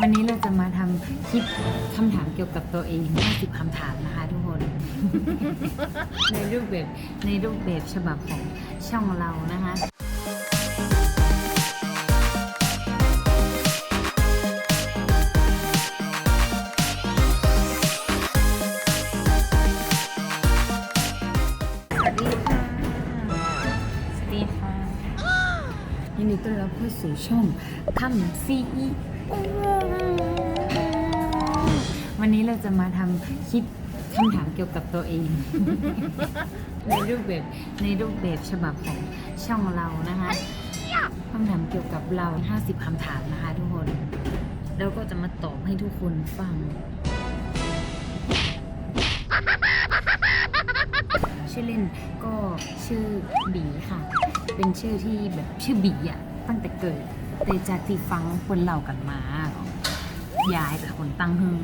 วันนี้เราจะมาทำคลิปคำถามเกี่ยวกับตัวเอง 50คำถามนะคะทุกคน ในรูปแบบในรูปแบบฉบับของช่องเรานะคะสวัสดีค่ะสวัสดีค่ะยินดีต้อนรับเข้าสู่ช่องคำซี วันนี้เราจะมาทำคลิปคำถามเกี่ยวกับตัวเอง ในรูปแบบในรูปแบบฉบับของช่องเรานะคะคำถามเกี่ยวกับเรา 50คำถามนะคะทุกคน แล้วก็จะมาตอบให้ทุกคนฟัง ชื่อเล่นก็ชื่อบีค่ะ เป็นชื่อที่แบบชื่อบีอะตั้งแต่เกิดแต่จากที่ฟังคนเล่ากันมา ยายเป็นคนตั้งฮึง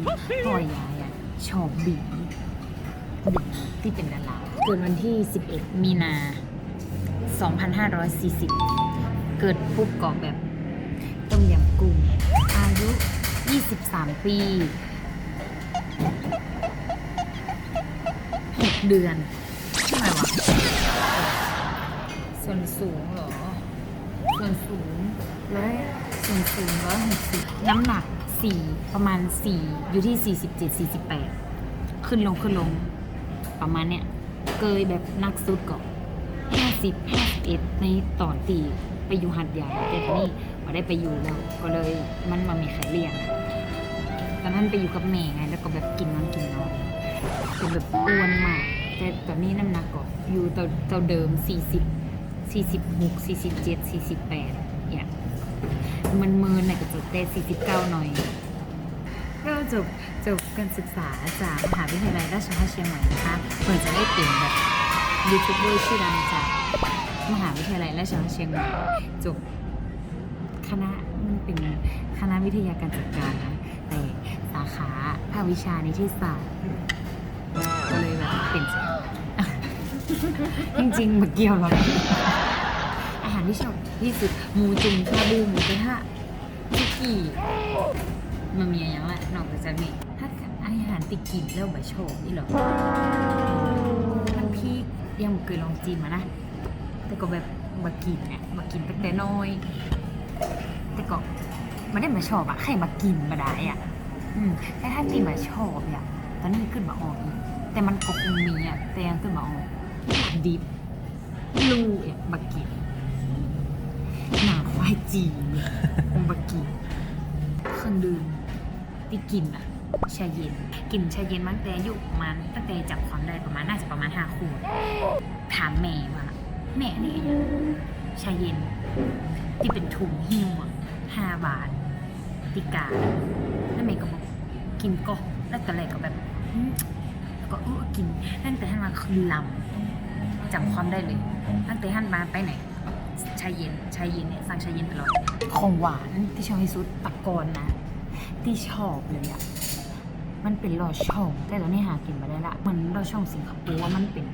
พ่อยายอะชอบบีบีที่เป็นดาราเกิดวันที่ 11 มีนา 2540 เกิดปุ๊บก็แบบต้มยำกุ้งอายุ 23 ปี6เดือนใช่ไมวะ ส่วนสูงเหรอ ส่วนสูงร้อยส่วนสูงร้อยหกสิบน้ำหนัก 4 ประมาณสี่อยู่ที่สี่สิบเจ็ดสี่สิบแปดขึ้นลงขึ้นลง ประมาณเนี้ย เกยแบบนักสุดก็เอ็ดในต่อนตีไปอยู่หัดใหญ่แต่ทีนี้มาได้ไปอยู่แล้ว ก็เลยมันมามีใครเลี้ยงตอนนั้นไปอยู่กับแม่ไง แล้วก็แบบกินน้ำกินน้อยเป็นแบบอ้วนมาก แต่ตอนนี้น้ำหนักก็อยู่เต่าเดิมสี่สิบสี่สิบหกสี่สิบเจ็ดสี่สิบแปด มันเมินเนี่ยก็จะแต่สี่สิบเก้าหน่อยก็จบจบการศึกษาจากมหาวิทยาลัยราชภัฏเชียงใหม่นะคะเพื่อจะได้เป็นแบบยูทูบเบอร์ชื่อดังจากมหาวิทยาลัยราชภัฏเชียงใหม่จบคณะมันเป็นคณะวิทยาการจัดการนะแต่สาขาภาควิชานิเทศศาสตร์ก็เลยแบบเป็นจริงๆมาเกี่ยวหรอกอาหารที่ชอบ ที่สุดหมูจุ่มชาบูหมูกระทะซุกี้มันมีอะไรย่างละนอกจากนี้ถ้าอาหารติดกินแล้วแบบชอบนี่หรอมันพี่ยังเคยลองจีนมานะ แต่ก็แบบมากินเนี่ยมากินตั้งแต่น้อย แต่ก็ไมันได้มาชอบอะใครมากินมาได้อะอืมแต่ถ้าที่มาชอบเนี่ยตอนนี้ขึ้นมาออกอีกแต่มันก็คงมีอะแต่ยังขึ้นมาออกดิบลูเอะบักกิ หนาควายจีนเนี่ยบักกิเครื่องดื่มที่กินอะชาเย็น กินชาเย็นมาตั้งแต่อายุประมาณตั้งแต่จับความได้ประมาณน่าจะประมาณห้าขวบถามแม่ว่า แม่นี่อะไรชาเย็น ที่เป็นถุงหิ้วอะห้าบาทติกาแล้วแม่ก็บอกกินก็แล้วตอนแรกก็แบบแล้วก็เออกินตั้งแต่ท่านมาคือลำจำความได้เลยตั้งแต่ท่านมาไปไหน ชายเย็นชายเย็นเนี่ยสั่งชายเย็นตลอดของหวานที่ชอบที่สุดตะกอนนะ ที่ชอบเลยอะมันเป็นลอดช่อง แต่ตอนนี้หากินมาได้ละมันลอดช่องสิงคโปร์มันเป็น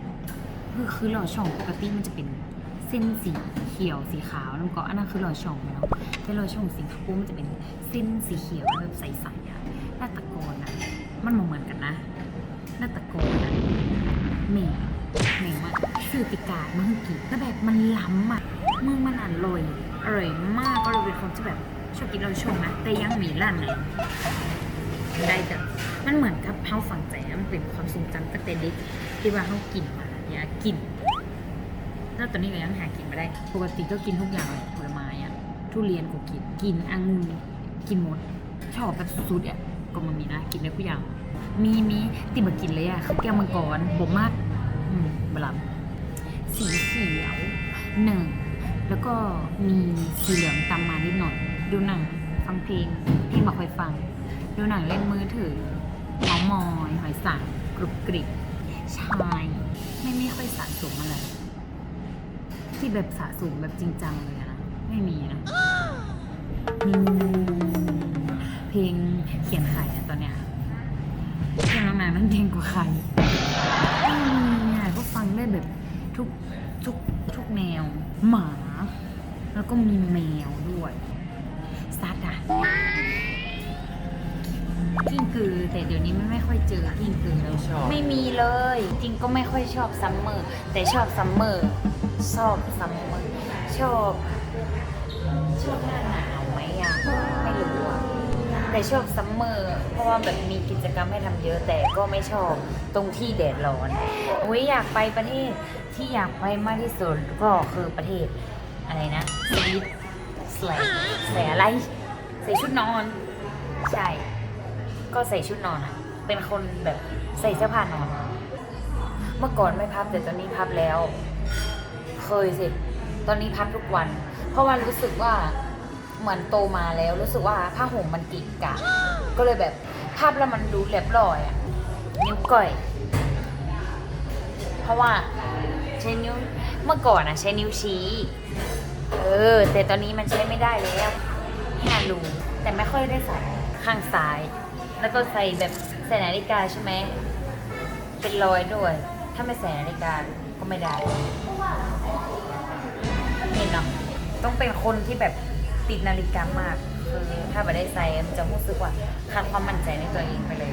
คือคือลอดช่องปกติมันจะเป็นเส้นสีเขียวสีขาวนั่นก็อันนั้นคือลอดช่องแล้วแต่ลอดช่องสิงคโปร์มันจะเป็นเส้นสีเขียวแบบใสๆอะหน้าตะกอนอะมันเหมือนกันนะหน้าตะกอนอะเหม่เหม่ว่าสื่อติกาดมาให้กินแล้วแบบมันล้ำอะ มึงมันอร่อยอร่อยมากก็เลยเป็นคนที่แบบชอบกินลอดช่องนะแต่ยังมีร้านไหนได้แต่มันเหมือนกับเฮาฝังใจมันเป็นความทรงจำตั้งแต่เด็กที่ว่าเฮากินมาเนี่ยกินแล้วตอนนี้ก็ยังหากินไม่ได้ ปกติก็กินทุกอย่างเลยผลไม้อะทุเรียนก็กินกินองุ่นกินหมดชอบแบบสุดๆอะก็มันมีนะกินได้ทุกอย่าง มีมีติมากินเลยอะคือแก้วมังกรบ่มากอืมบลัมสีเขียวหนึ่ง แล้วก็มีสีเหลืองตามมานิดหน่อย ดูหนังฟังเพลงเพลงมาคอยฟัง ดูหนังเล่นมือถือเมามอยหอยสังกรุบกริบชายไม่ไม่ค่อยสะสมอะไรที่แบบสะสมแบบจริงจังเลยนะไม่มีนะอืมเพลงเขียนไข่อะตอนเนี้ยเพลงนานๆมันเพลงกว่าใครไม่มีอะก็ฟังได้แบบทุกทุกทุกแนวหมา แล้วก็มีแมวด้วยซัดอะกิ้งกือ แต่เดี๋ยวนี้ไม่ไม่ค่อยเจอกิ้งกือแล้วไม่ชอบไม่มีเลย จริงก็ไม่ค่อยชอบซัมเมอร์ แต่ชอบซัมเมอร์ชอบซัมเมอร์ชอบชอบหน้าหนาวไหมอะไม่รู้อะแต่ชอบซัมเมอร์เพราะว่าแบบมีกิจกรรมให้ทำเยอะแต่ก็ไม่ชอบตรงที่แดดร้อนอุ้ยอยากไปประเทศที่อยากไปมากที่สุดก็คือประเทศ อะไรนะสวิตสลสอะไร ใส่ชุดนอน ใช่ ก็ใส่ชุดนอนอะเป็นคนแบบใส่เสื้อผ้านอน เมื่อก่อนไม่พับแต่ตอนนี้พับแล้ว เคยสิ ตอนนี้พับทุกวัน เพราะว่ารู้สึกว่าเหมือนโตมาแล้ว รู้สึกว่าผ้าห่มมันกิกกะ ก็เลยแบบพับแล้วมันดูเรียบร้อยอะนิ้วก้อย เพราะว่าใช้นิ้ว เมื่อก่อนอะใช้นิ้วชี้ เออ แต่ตอนนี้มันใช้ไม่ได้แล้วห้ารู้แต่ไม่ค่อยได้ใส่ข้างซ้าย แล้วก็ใส่แบบใส่นาฬิกาใช่ไหม เป็นรอยด้วย ถ้าไม่ใส่นาฬิกาก็ไม่ได้เห็นเนาะต้องเป็นคนที่แบบติดนาฬิกามากคือถ้าไม่ได้ใส่มันจะรู้สึกว่าขาดความมั่นใจในตัวเองไปเลย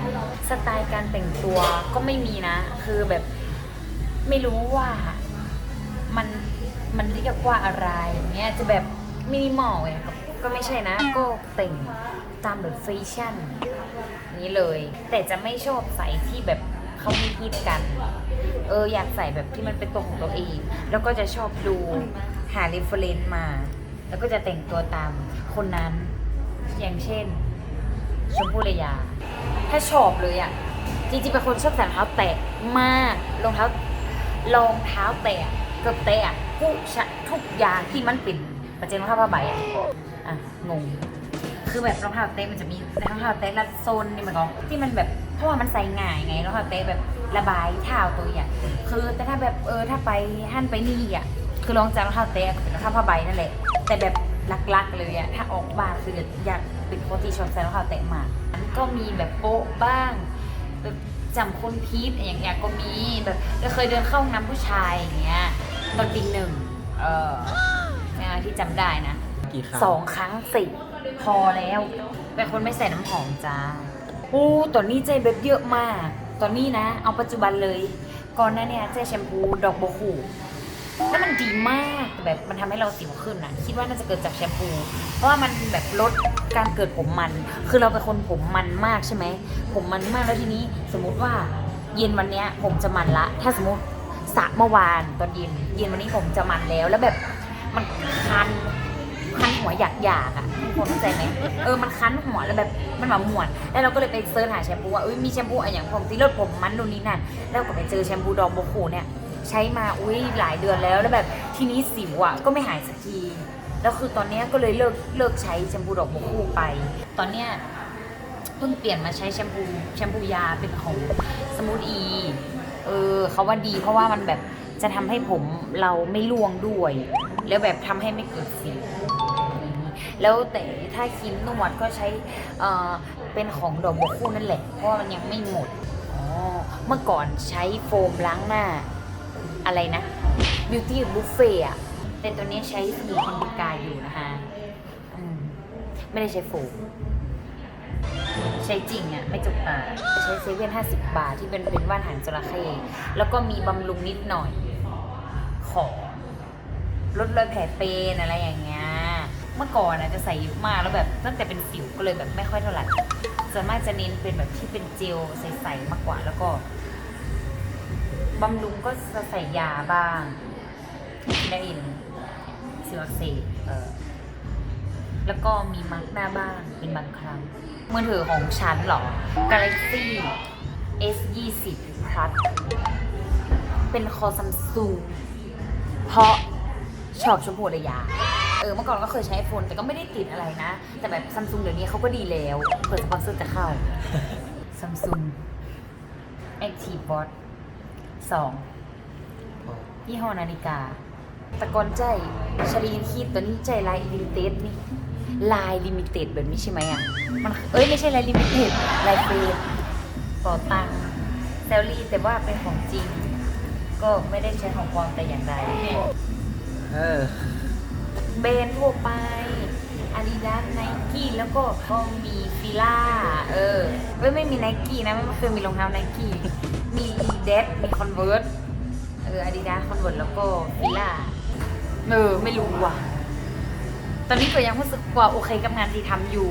สไตล์การแต่งตัวก็ไม่มีนะ คือแบบไม่รู้ว่า มันเรียกว่าอะไรเงี้ยจะแบบมินิมอลไงก็ก็ไม่ใช่นะก็แต่งตามแบบแฟชั่นนี้เลย แต่จะไม่ชอบใส่ที่แบบเขามีฮิตกัน เอออยากใส่แบบที่มันเป็นตัวของตัวเอง แล้วก็จะชอบดูหาเรฟเฟรนซ์มา แล้วก็จะแต่งตัวตามคนนั้น อย่างเช่น ชมพู่ระยา ถ้าชอบเลยอะจริงๆเป็นคนชอบใส่รองเท้าแตะมากรองเท้ารองเท้าแตะเกือบแตะ ผู้ชะทุกอย่างที่มันเป็นประเจนรองเท้าผ้าใบอะอะงง คือแบบรองเท้าเตะมันจะมีรองเท้าเตะละโซนนี่มันก็ที่มันแบบเพราะว่ามันใส่ง่ายไงรองเท้าเตะแบบระบายเท้าตัวอย่างคือแต่ถ้าแบบเออถ้าไปหั่นไปนี่อะคือลองจากรองเท้าเตะกับรองเท้าผ้าใบนั่นแหละ แต่แบบลักๆเลยอะถ้าออกบ้านคืออยากเป็นคนที่ชอบใส่รองเท้าเตะมากมันก็มีแบบโป๊ะบ้างแบบจำคนพีทอย่างเงี้ยก็มีแบบเคยเดินเข้าห้องน้ำผู้ชายอย่างเงี้ย ตอนตีหนึ่งเออเนี่ยที่จำได้นะกี่ครั้งสองครั้งสิพอแล้วเป็นคนไม่ใส่น้ำหอมจ้าโอ้ตอนนี้เจแบบเยอะมาก ตอนนี้นะ เอาปัจจุบันเลย ก่อนหน้าเนี่ยเจแชมพูดอกบัวขู่แล้วมันดีมากแบบมันทำให้เราสิวขึ้นนะคิดว่าน่าจะเกิดจากแชมพู เพราะว่ามันแบบลดการเกิดผมมัน คือเราเป็นคนผมมันมากใช่ไหม ผมมันมากแล้วทีนี้ สมมุติว่าเย็นวันเนี้ยผมจะมันละ ถ้าสมมติ สระเมื่อวานตอนเย็นเย็นวันนี้ผมจะมันแล้ว แล้วแบบมันคันคันหัวอยากอยากๆอะทุกคนเข้าใจไหมเออมันคันหัวแล้วแบบมันแบบม่วนแล้วเราก็เลยไปเซิร์ชหาแชมพูว่าเอ้ยมีแชมพูอะไรอย่างผมที่ลดผมมันนู่นนี่นั่นแล้วก็ไปเจอแชมพูดอกโบวคูเนี่ยใช้มาอุ้ยหลายเดือนแล้วแล้วแบบทีนี้สิวอะก็ไม่หายสักทีแล้วคือตอนนี้ก็เลยเลิกเลิกใช้แชมพูดอกโบวคูไป ตอนเนี้ยเพิ่งเปลี่ยนมาใช้แชมพูแชมพูยาเป็นของสมูทอี เออเขาว่าดีเพราะว่ามันแบบจะทำให้ผมเราไม่ร่วงด้วย แล้วแบบทำให้ไม่เกิดสิวแล้วแต่ถ้าครีมนวดก็ใช้เอ่อเป็นของดอกบัวคู่นั่นแหละ เพราะว่ามันยังไม่หมดอ๋อเมื่อก่อนใช้โฟมล้างหน้า อะไรนะ Beauty Buffet อะแต่ตัวนี้ใช้สบู่คอนดิกาอยู่นะคะอืมไม่ได้ใช้โฟม ใช้จริงอะไม่จุกตาใช้เซเว่นห้าสิบบาทที่เป็นเป็นว่านหางจระเข้แล้วก็มีบำรุงนิดหน่อย ของลดรอยแผลเป็นอะไรอย่างเงี้ยเมื่อก่อนอะจะใส่เยอะมากแล้วแบบตั้งแต่เป็นสิวก็เลยแบบไม่ค่อยเท่าไหร่ส่วนมากจะเน้นเป็นแบบที่เป็นเจลใสๆมากกว่าแล้วก็บำรุงก็จะใส่ยาบ้างวิตามินสิวอักเสบเออ แล้วก็มีมาร์กหน้าบ้างเป็นบางครั้ง มือถือของฉันหรอ Galaxy S 2 0 Plus เป็นคอซัมซุงเพราะชอบชมพูระยา เออ เมื่อก่อนก็เคยใช้ไอโฟนแต่ก็ไม่ได้ติดอะไรนะ แต่แบบซัมซุงเดี๋ยวนี้เขาก็ดีแล้วเปิดสปอนเซอร์จะเข้าซัมซุง Active Watch 2ยี่ห้อนาฬิกา ตะกอนใจชลีนคีดตัวนี้ใจลายลิมิเต็ดนี่ ลายลิมิเต็ดแบบนี้ใช่ไหมอะ มันเอ้ยไม่ใช่ลายลิมิเต็ดลายเฟรมต่อตังเซลลี่แต่ว่าเป็นของจริง ก็ไม่ได้ใช้ของปลอมแต่อย่างใดเออเบรนด์ทั่วไปอาดิดาสไนกี้แล้วก็ก็มีฟิล่าเออเว้ยไม่มีไนกี้นะไม่เคยมีรองเท้าไนกี้มีเดฟมีคอนเวิร์สเอออาดิดาคอนเวิร์สแล้วก็ฟิล่าเออไม่รู้ว่ะ ตอนนี้ก็ยังรู้สึกว่าโอเคกับงานที่ทำอยู่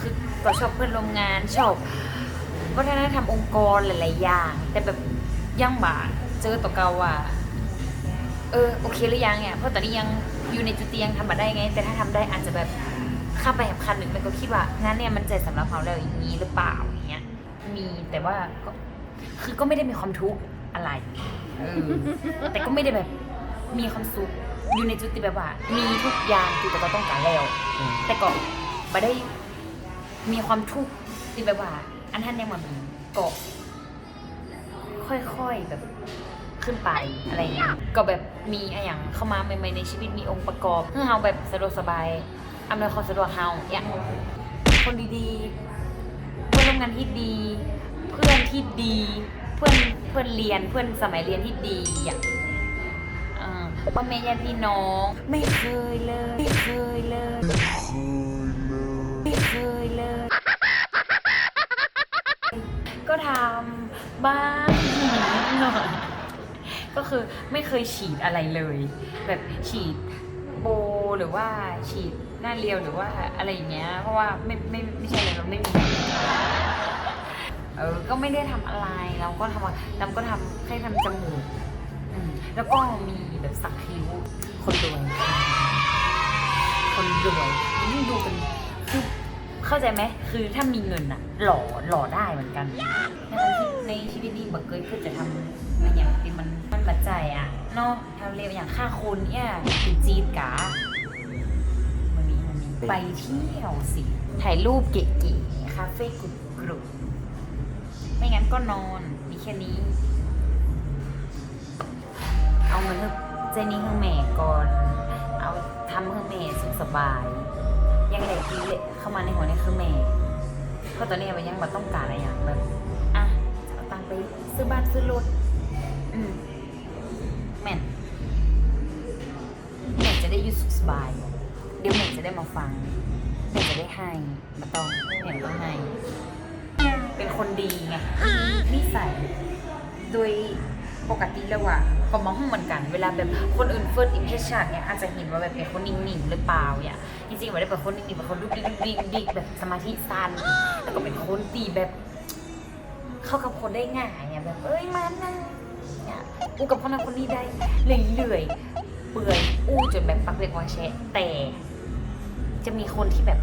คือก็ชอบเพื่อนร่วมงานชอบวัฒนธรรมองค์กรหลาย ๆ อย่าง แต่แบบยังบ่าเจอตัวเก่าว่าเออโอเคหรือยังเนี่ยเพราะตอนนี้ยังอยู่ในจุดที่ยังทำมาได้ไง แต่ถ้าทำได้อาจจะแบบข้ามไปแหบคันหนึ่งมันก็คิดว่างานเนี่ยมันใจสำหรับเราแล้วอย่างนี้หรือเปล่าอย่างเงี้ยมีแต่ว่าก็คือก็ไม่ได้มีความทุกข์อะไรออแต่ก็ไม่ได้แบบ มีความสุขอยู่ในจุดที่แบบว่า มีทุกอย่างที่ตัวเราต้องการแล้ว อืม แต่ก็ไม่ได้มีความทุกข์ที่แบบว่า อันท่านยังมามีก็ค่อยๆแบบขึ้นไปอะไรอย่างเงี้ยก็แบบมีอะไรอย่างเข้ามาใหม่ๆในชีวิตมีองค์ประกอบเพื่อเฮาแบบสะดวกสบายอำนวยความสะดวกเฮาอย่างคนดีๆเพื่อนร่วมงานที่ดี เพื่อนที่ดี เพื่อนเพื่อนเรียนเพื่อนสมัยเรียนที่ดีอย่างอ่า พ่อแม่ญาติพี่น้อง ไม่เคยเลย ไม่เคยเลย ไม่เคยเลย ก็ทำบ้างหน่อยก็คือไม่เคยฉีดอะไรเลย แบบฉีดโบหรือว่าฉีดหน้าเรียวหรือว่าอะไรอย่างเงี้ย เพราะว่าไม่ไม่ไม่ใช่อะไรเราไม่มีเออ ก็ไม่ได้ทำอะไร เราก็ทำเราก็ทำแค่ทำจมูก แล้วก็มี แบบสักคิ้วคนรวย คนรวยยิ่งดูกันคือเข้าใจไหมคือถ้ามีเงินอะหล่อหล่อได้เหมือนกัน ในชีวิตนี้บักเกยคือจะทำอะไรอย่างที่มันมันบัดใจอะเนาะทำเร็วอย่างค่าคนเนี่ยเป็นจีดกามันมีมันมีไปเที่ยวสิถ่ายรูปเก๋ๆคาเฟ่กรุบกรุบไม่งั้นก็นอนมีแค่นี้ เอาเงินให้ เจนี่ให้แมก่อน เอาทำให้แม่สุขสบาย ยังไงกีเลยเข้ามาในหัวนี่คือแม่เพราะตอนนี้มันยังมาต้องการอะไรอย่างแบบอะเอาตังไปซื้อบ้านซื้อรถอืมแม่นแม่จะได้อยู่สุขสบาย เดี๋ยวแม่จะได้มาฟังแม่จะได้ให้มาต้องแม่ต้องให้เป็นคนดีไงนิสัยโดยปกติแล้วอะ ก็มองเหมือนกัน เวลาแบบคนอื่นเฟิร์สอิมเพรสชั่นเนี่ยอาจจะเห็นว่าแบบเป็นคนนิ่งๆหรือเปล่าเนี่ยจริงๆไม่ได้เป็นคนนิ่งๆเป็นคนดุกดิกดิกดิกแบบสมาธิสั้นแล้วก็เป็นคนตีแบบเข้ากับคนได้ง่ายเนี่ยแบบเอ้ยมันนะเนี่ยอู้กับคนนั้นคนนี้ได้เรื่อยๆเปื่อยอู้จนแบบปักเวกวางแชะแต่ จะมีคนที่แบบ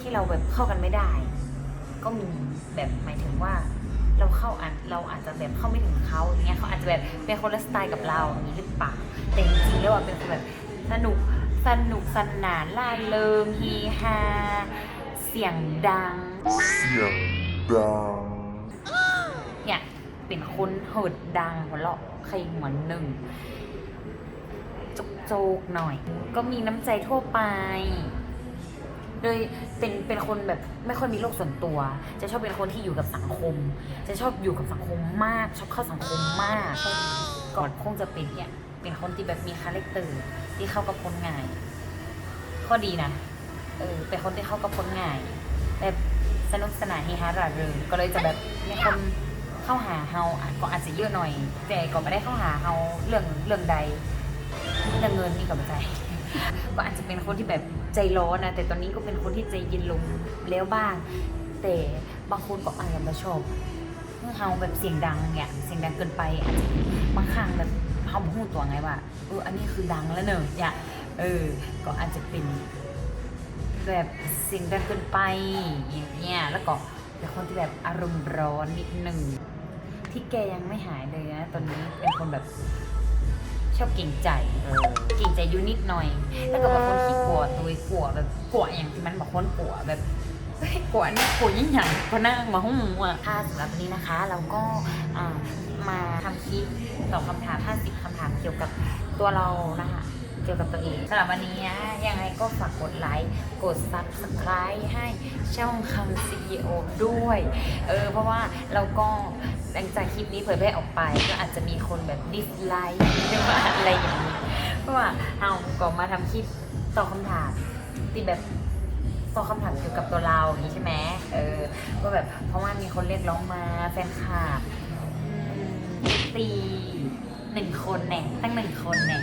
ที่เราแบบเข้ากันไม่ได้ ก็มีแบบหมายถึงว่า เราเข้าอาจเราอาจจะแบบเข้าไม่ถึงเขาอย่างเงี้ยเขาอาจจะแบบเป็นคนละสไตล์กับเราอย่างนี้หรือเปล่าแต่จริงๆแล้วอะเป็นคนแบบสนุกสนุกสนานล่าเริงเฮฮาเสียงดัง เสียงดังเนี่ยเป็นคนเหิดดังหัวเราะใครหัวหนึ่งจกโจกๆหน่อย ก็มีน้ำใจทั่วไป โดยเป็นเป็นคนแบบไม่ค่อยมีโลกส่วนตัว จะชอบเป็นคนที่อยู่กับสังคม จะชอบอยู่กับสังคมมาก ชอบเข้าสังคมมาก ก่อนคงจะเป็นเนี่ยเป็นคนที่แบบมีคาแรคเตอร์ที่เข้ากับคนง่ายข้อดีนะเออเป็นคนที่เข้ากับคนง่ายแบบสนุกสนานเฮฮาร่าเริงก็เลยจะแบบมีคนเข้าหาเฮาก็อาจจะเยอะหน่อย แต่ก็ไม่ได้เข้าหาเฮาเรื่องเรื่องใดเรื่องเงินนี่ก็ไม่ใจก็อาจจะเป็นคนที่แบบ ใจร้อนนะแต่ตอนนี้ก็เป็นคนที่ใจเย็นลงแล้วบ้าง แต่บางคนก็อาจจะไม่ชอบเมื่อเฮาแบบเสียงดังเนี่ยเสียงดังเกินไปอาจจะบางครั้งแบบเฮาพูดตัวไงว่าเอออันนี้คือดังแล้วเนอะเนี่ยเออ ก็อาจจะเป็นแบบเสียงดังเกินไปอย่างเงี้ยแล้วก็เป็นคนที่แบบอารมณ์ร้อนนิดหนึ่งที่แกยังไม่หายเลยนะตอนนี้เป็นคนแบบ ชอบเก่งใจเออเก่งใจอยู่นิดหน่อย แล้วก็เป็นคนขี้กลัวตัวกลัวแบบกลัวอย่างที่มันบอกคนกลัวแบบเฮ้ยกลัวนี่กลัวยิ่งใหญ่ก็นั่งมาห้องอะค่ะสำหรับวันนี้นะคะ เราก็อ่ามาทำคลิปตอบคำถาม 50คำถามเกี่ยวกับตัวเรานะคะเกี่ยวกับตัวเองสำหรับวันนี้นะยังไงก็ฝากกดไลค์ กด subscribe ให้ช่องคำ CEO ด้วย เออ เพราะว่าเราก็ หลังจากคลิปนี้เผยแพร่ออกไป ก็อาจจะมีคนแบบดิสไลค์หรือว่าอะไรอย่างนี้เพราะว่าเราก็มาทำคลิปตอบคำถามที่แบบตอบคำถามเกี่ยวกับตัวเราอย่างนี้ใช่ไหมเออก็แบบเพราะว่ามีคนเรียกร้องมาแฟนคลับตีหนึ่งคนแน่ตั้งหนึ่งคนแน่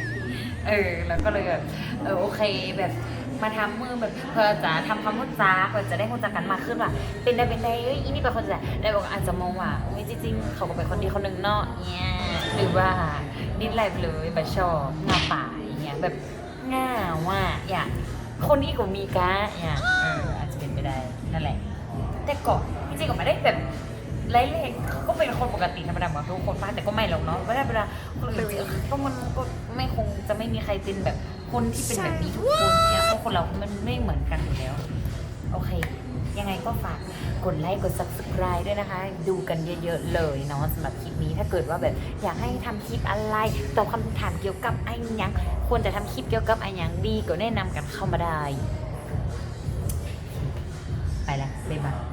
เออ แล้วก็เลยแบบเออโอเคแบบ มาทำมือแบบเพื่อจะทำความรู้จักเพื่อจะได้รู้จักกันมากขึ้นว่าเป็นได้เป็นได้เอ้ยอีนี่เป็นคนจะได้บอกว่าอาจจะมองว่าเฮ้ยจริงๆเขาก็เป็นคนดีคนหนึ่งเนาะเนี่ยหรือว่าดิ้นไรไปเลยแบบชอบงาป่าอย่างเงี้ยแบบง่าว่าอยากคนนี้ก็มีกะอย่างเอออาจจะเป็นไปได้นั่นแหละ แต่ก่อนจริงๆก็ไม่ได้แบบไล่เล่ก็เป็นคนปกติธรรมดาเหมือนทุกคนป้าแต่ก็ไม่หรอกเนาะเวลาเวลาคนอื่นเจอก็มันก็ไม่คงจะไม่มีใครเป็นแบบคนที่เป็นแบบนี้ทุกคนเนี่ยเพราะ คนเรามันไม่เหมือนกันอยู่แล้ว โอเค ยังไงก็ฝากกดไลค์กด subscribe ด้วยนะคะ ดูกันเยอะๆเลยเนาะสำหรับคลิปนี้ถ้าเกิดว่าแบบอยากให้ทำคลิปอะไรตอบคำถามเกี่ยวกับไอ้ยังควรจะทำคลิปเกี่ยวกับไอ้ยังดีก็แนะนำกันเข้ามาได้ ไปละบ๊ายบาย